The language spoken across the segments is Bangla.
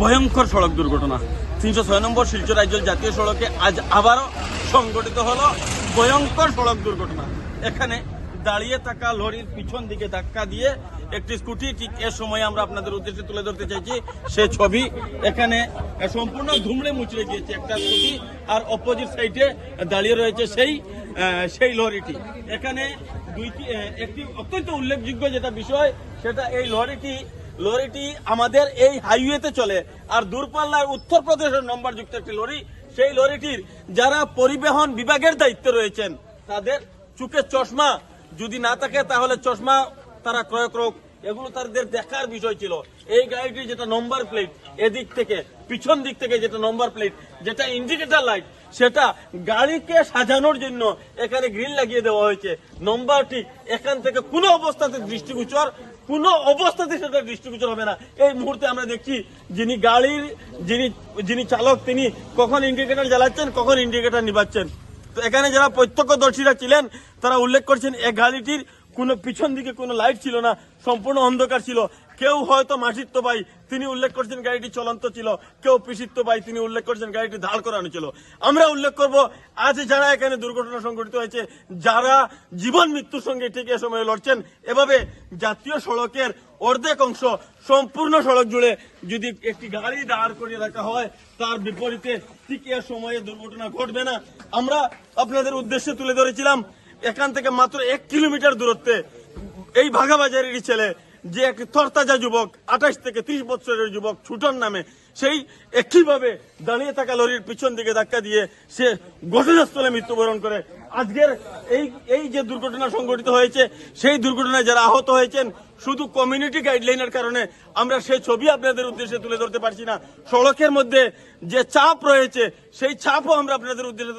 ভয়ঙ্কর সড়ক দুর্ঘটনা। তিনশো ছয় নম্বর শিলচর রাজ্য জাতীয় সড়কে আজ আবারও সংঘটিত হলো ভয়ঙ্কর সড়ক দুর্ঘটনা। এখানে দাঁড়িয়ে থাকা লরির পিছন দিকে ধাক্কা দিয়ে একটি স্কুটি, ঠিক এ সময় আমরা আপনাদের উদ্দেশ্যে তুলে ধরতে চাইছি, সে ছবি। এখানে সম্পূর্ণ ধুমড়ে মুচড়ে গিয়েছে একটা স্কুটি, আর অপোজিট সাইডে দাঁড়িয়ে রয়েছে সেই সেই লরিটি। এখানে দুইটি একটি অত্যন্ত উল্লেখযোগ্য যেটা বিষয়, সেটা এই লরিটি লরিটি আমাদের এই হাইওয়েতে চলে। আর দূরপাল্লার উত্তরপ্রদেশের নম্বরযুক্ত একটি লরি, সেই লরিটির যারা পরিবহন বিভাগের দায়িত্বে রয়েছেন, তাদের চোখে চশমা যদি না থাকে, তাহলে চশমা তারা ক্রয় এগুলো তাদের দেখার বিষয় ছিল। এই গাড়িটি যেটা নম্বর প্লেট এদিক থেকে, পিছন দিক থেকে যেটা নম্বর প্লেট যেটা ইন্ডিকেটার লাইট সেটা গাড়িকে সাজানোর জন্য এখানে গ্রিল লাগিয়ে দেওয়া হয়েছে। নম্বরটি এখান থেকে কোনো অবস্থাতে দৃষ্টিগোচর, কোনো অবস্থাতে সেটা দৃষ্টিগোচর হবে না। এই মুহূর্তে আমরা দেখছি যিনি গাড়ির, যিনি যিনি চালক, তিনি কখন ইন্ডিকেটার জ্বালাচ্ছেন, কখন ইন্ডিকেটার নিবাচ্ছেন। তো এখানে যারা প্রত্যক্ষদর্শীরা ছিলেন, তারা উল্লেখ করছেন এই গাড়িটির কোনো পিছন দিকে কোনো লাইট ছিল না, সম্পূর্ণ অন্ধকার ছিল। কেউ হয়তো মাসিত্ব ভাই তিনি উল্লেখ করছেন গাড়িটি চলন্ত ছিল। কেউ পিসিত্ব ভাই তিনি উল্লেখ করছেন গাড়িটি ধার করানো ছিল। আমরা উল্লেখ করব, আজ যারা এখানে দুর্ঘটনা সংঘটিত হয়েছে, যারা জীবন মৃত্যুর সঙ্গে ঠিক এ সময় লড়ছেন, এভাবে জাতীয় সড়কের অর্ধেক অংশ সম্পূর্ণ সড়ক জুড়ে যদি একটি গাড়ি দাঁড় করিয়ে রাখা হয়, তার বিপরীতে ঠিক এ সময়ে দুর্ঘটনা ঘটবে না। আমরা আপনাদের উদ্দেশ্যে তুলে ধরেছিলাম এখান থেকে মাত্র এক কিলোমিটার দূরত্বে এই ভাগাবাজারেরই ছেলে, যে একটি তরতাজা যুবক, আঠাশ থেকে ত্রিশ বছরের যুবক, ছুটন নামে, সেই একইভাবে দাঁড়িয়ে থাকা লরির পিছন দিকে ধাক্কা দিয়ে সে ঘটনাস্থলে মৃত্যুবরণ করে। আজকের এই এই যে দুর্ঘটনা সংঘটিত হয়েছে, সেই দুর্ঘটনায় যারা আহত হয়েছেন, শুধু কমিউনিটি গাইডলাইনের কারণে আমরা সেই ছবি আপনাদের উদ্দেশ্যে তুলে ধরতে পারছি না। সড়কের মধ্যে যে চাপ রয়েছে, সেই চাপও আমরা আপনাদের উদ্দেশ্যে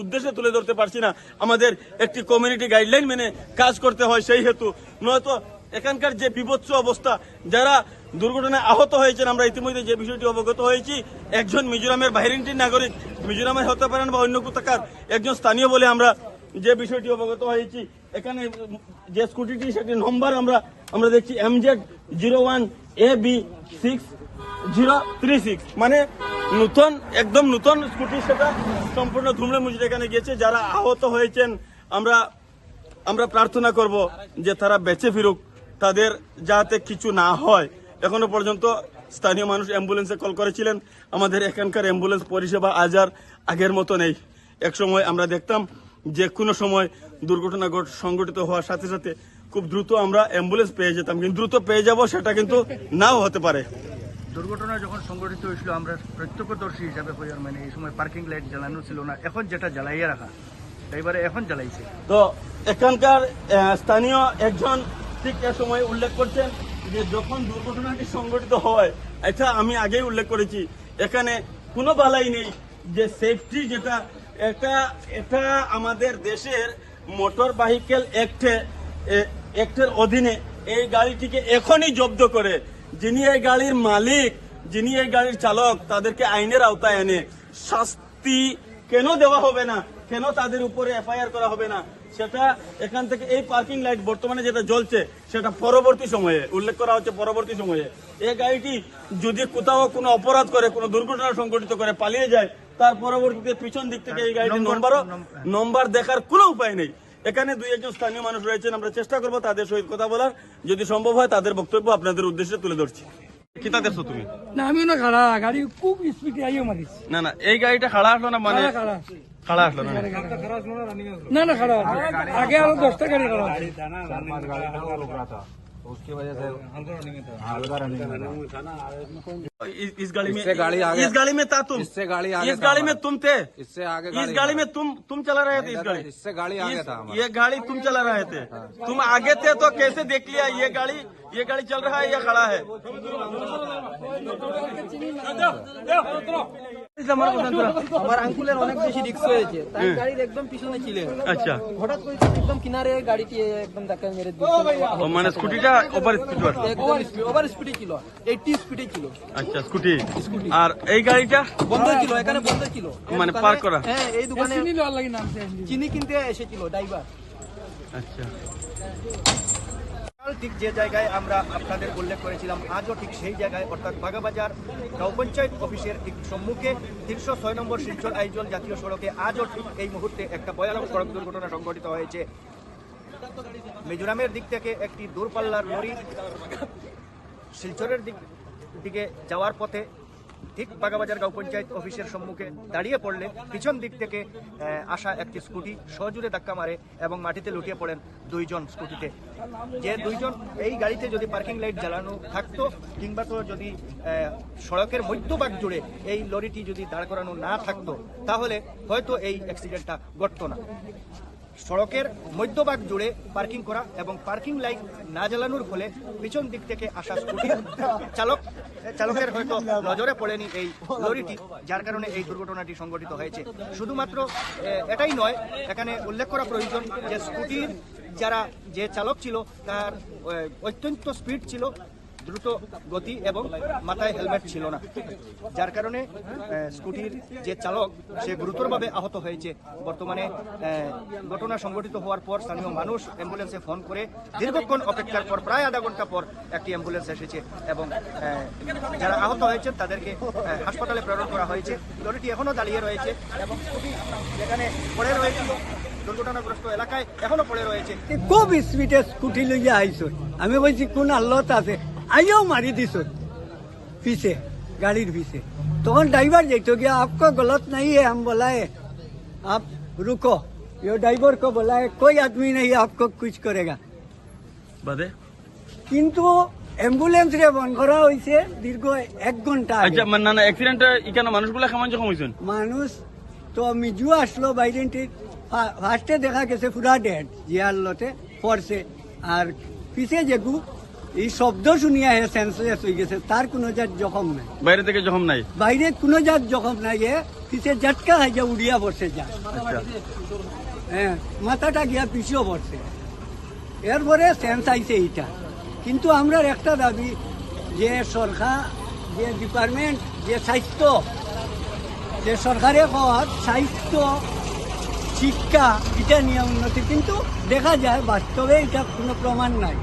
উদ্দেশ্যে তুলে ধরতে পারছি না। আমাদের একটি কমিউনিটি গাইডলাইন মেনে কাজ করতে হয় সেই হেতু। নয়তো এখানকার যে বিভৎস অবস্থা, যারা দুর্ঘটনায় আহত হয়েছেন, আমরা ইতিমধ্যে যে বিষয়টি অবগত হয়েছি, একজন মিজোরামের বাহিরিনটির নাগরিক মিজোরামে হতে পারেন বা অন্য কোথাকার একজন স্থানীয় বলে আমরা যে বিষয়টি অবগত হয়েছি, এখানে যে স্কুটিটি সেটি নম্বর আমরা আমরা দেখছি MZ zero one A B six zero three six মানে নতুন, একদম নূতন স্কুটি সেটা সম্পূর্ণ ধুমড়ে মুচড়ে এখানে গেছে যারা আহত হয়েছেন, আমরা আমরা প্রার্থনা করব যে তারা বেঁচে ফিরুক, তাদের যাতে কিছু না হয়। এখনও পর্যন্ত স্থানীয় মানুষ অ্যাম্বুলেন্সে কল করেছিলেন। আমাদের এখানকার অ্যাম্বুলেন্স পরিষেবা আজ আর আগের মতো নেই। এক সময় আমরা দেখতাম যে কোনো সময় দুর্ঘটনা ঘট- সংঘটিত হওয়ার সাথে সাথে খুব দ্রুত আমরা অ্যাম্বুলেন্স পেয়ে যেতাম কিন্তু দ্রুত পেয়ে যাব সেটা কিন্তু নাও হতে পারে। দুর্ঘটনা যখন সংঘটিত হয়েছিল আমরা প্রত্যক্ষদর্শী হিসাবে হইয়ার মানে এই সময় পার্কিং লাইট জ্বালানো ছিল না এখন যেটা জ্বালাইয়া রাখা ড্রাইভারে এখন জ্বালাইছে। তো এখানকার স্থানীয় একজন ঠিক এ সময় উল্লেখ করছেন যে যখন দুর্ঘটনাটি সংঘটিত হয় এটা আমি আগেই উল্লেখ করেছি এখানে কোনো বালাই নেই যে সেফটি যেটা এটা এটা আমাদের দেশের মোটর ভেহিকেল অ্যাক্টে অ্যাক্টের অধীনে এই গাড়িটিকে এখনই জব্দ করে। যিনি এই গাড়ির মালিক, যিনি এই গাড়ির চালক, তাদেরকে আইনের আওতায় এনে শাস্তি কেন দেওয়া হবে না? কেন তাদের উপরে এফআইআর করা হবে না? সেটা এখান থেকে এই পার্কিং লাইট বর্তমানে যেটা জ্বলছে, সেটা পরবর্তী সময়ে, উল্লেখ করা হচ্ছে পরবর্তী সময়ে। এই গাড়িটি যদি কোথাও কোনো অপরাধ করে, কোনো দুর্ঘটনা সংঘটিত করে, পালিয়ে যায় তার পরবর্তীতে পিছন দিক থেকে এই গাড়িটির নম্বরও নম্বর দেখার কোনো উপায় নেই। এখানে দুই একজন স্থানীয় মানুষ রয়েছেন আমরা চেষ্টা করব তাদের সহিত কথা বলার। যদি সম্ভব হয় তাদের বক্তব্য আপনাদের উদ্দেশ্যে তুলে ধরছি। কিতা দেখছ তুমি? না আমিও না খাড়া। গাড়ি খুব স্পিডে আইও মারিস। না না এই গাড়িটা খাড়া আসলো না মানে খাড়া খাড়া। খাড়া আসলো না না না খাড়া। আগে আরও দশটা গাড়ি খাড়া আছে। इस, इस गाड़ी में इससे गाड़ी आगे- इस गाड़ी में था तुम इससे गाड़ी आगे इस गाड़ी में तुम थे इससे आगे इस गाड़ी में तुम तुम चला रहे थे इस गाड़ी इससे गाड़ी आगे इस- था ये गाड़ी तुम चला रहे थे तुम आगे थे तो कैसे देख लिया ये गाड़ी ये गाड़ी चल रहा है या खड़ा है অনেক বেশি রিক্স হ্যাঁ। একদম পিছনে আচ্ছা। একদম কিনারে গাড়িটি মানে স্কুটিটা ওভার স্পিড ওভার স্পিডে ছিল। ছিল। আচ্ছা, আর এই গাড়িটা? বন্ধ ছিল এখানে বন্ধ ছিল। মানে পার্ক করা। হ্যাঁ এই দোকানে চিনি চিনি কিনতে এসেছিল ড্রাইভার আচ্ছা। ঠিক যে জায়গায় আমরা আপনাদের উল্লেখ করেছিলাম, আজও ঠিক সেই জায়গায়, অর্থাৎ বাগাবাজার গাঁও পঞ্চায়েত অফিসের ঠিক সম্মুখে তিনশো ছয় নম্বর শিলচর আইজল জাতীয় সড়কে আজও ঠিক এই মুহূর্তে একটা ভয়ানক সড়ক দুর্ঘটনা সংঘটিত হয়েছে। মিজোরামের দিক থেকে একটি দূরপাল্লার লরি শিলচরের দিক দিকে যাওয়ার পথে ঠিক বাগাবাজার গাঁও পঞ্চায়েত অফিসের সম্মুখে দাঁড়িয়ে পড়লে পিছন দিক থেকে আসা একটি স্কুটি সজোরে ধাক্কা মারে এবং মাটিতে লুটিয়ে পড়েন দুইজন স্কুটিতে। যে দুইজন এই গাড়িতে যদি পার্কিং লাইট জ্বালানো থাকতো কিংবা তো যদি সড়কের মধ্যভাগ জুড়ে এই লরিটি যদি দাঁড় করানো না থাকতো, তাহলে হয়তো এই অ্যাক্সিডেন্টটা ঘটতো না। সড়কের মধ্যভাগ জুড়ে পার্কিং করা এবং পার্কিং লাইট না জ্বালানোর ফলে পিছন দিক থেকে আসা স্কুটি চালক, চালকের হয়তো নজরে পড়েনি এই লরিটি, যার কারণে এই দুর্ঘটনাটি সংঘটিত হয়েছে। শুধুমাত্র এটাই নয়, এখানে উল্লেখ করা প্রয়োজন যে স্কুটির যারা যে চালক ছিল, তার অত্যন্ত স্পিড ছিল দ্রুত গতি এবং মাথায় হেলমেট ছিল না। যার কারণে স্কুটির যে চালক, সে গুরুতরভাবে আহত হয়েছে। বর্তমানে ঘটনা সংঘটিত হওয়ার পর স্থানীয় মানুষ অ্যাম্বুলেন্সে ফোন করে দীর্ঘক্ষণ অপেক্ষার পর, প্রায় আধা ঘণ্টা পর একটি অ্যাম্বুলেন্স এসেছে এবং যারা আহত হয়েছেন তাদেরকে হাসপাতালে প্রেরণ করা হয়েছে। লরিটি এখনও দাঁড়িয়ে রয়েছে এবং স্কুটি যেখানে পড়ে রয়েছিল দুর্ঘটনাগ্রস্ত এলাকায় এখনও পড়ে রয়েছে। খুব স্পিডে স্কুটি লইয়া আইছো আমি বলছি, কোন আল্লত আছে? আইও মারি দিছ পিছে গাড়ির পিছে তখন ড্রাইভার যাইতো গিয়া आपको गलत नहीं है हम बोला है आप रुको ये ड्राइवर को बोला है कोई आदमी नहीं आपको कुछ करेगा বাদে কিন্তু অ্যাম্বুলেন্স রে বন করা হয়েছে দীর্ঘ এক ঘন্টা আগে। আচ্ছা মানে না না অ্যাক্সিডেন্ট এখানে মানুষগুলা কেমন যখন হয়েছেন মানুষ তো মিজু আসলো বাইডেন্টি ফার্স্টে দেখা গেছে পুরা ডেড জিয়ার লতে পড়ছে আর পিছে যেগু এই শব্দ শুনিয়া হে সেন্সলেস হয়ে গেছে তার কোনো জাত জখম নাই। বাইরে থেকে যখন নাই? বাইরে কোনো জাত জখম নাই এ পিছে ঝটকা খাইয়া উড়িয়া পড়ছে যা আচ্ছা। হ্যাঁ মাথাটা গিয়া পিছিয়েও পড়ছে এরপরে সেন্স আইছে এইটা। কিন্তু আমরা একটা দাবি যে সরকার যে ডিপার্টমেন্ট যে স্বাস্থ্য যে সরকারে কর স্বাস্থ্য শিক্ষা এটা নিয়ে উন্নতি কিন্তু দেখা যায় বাস্তবে এটা কোনো প্রমাণ নাই।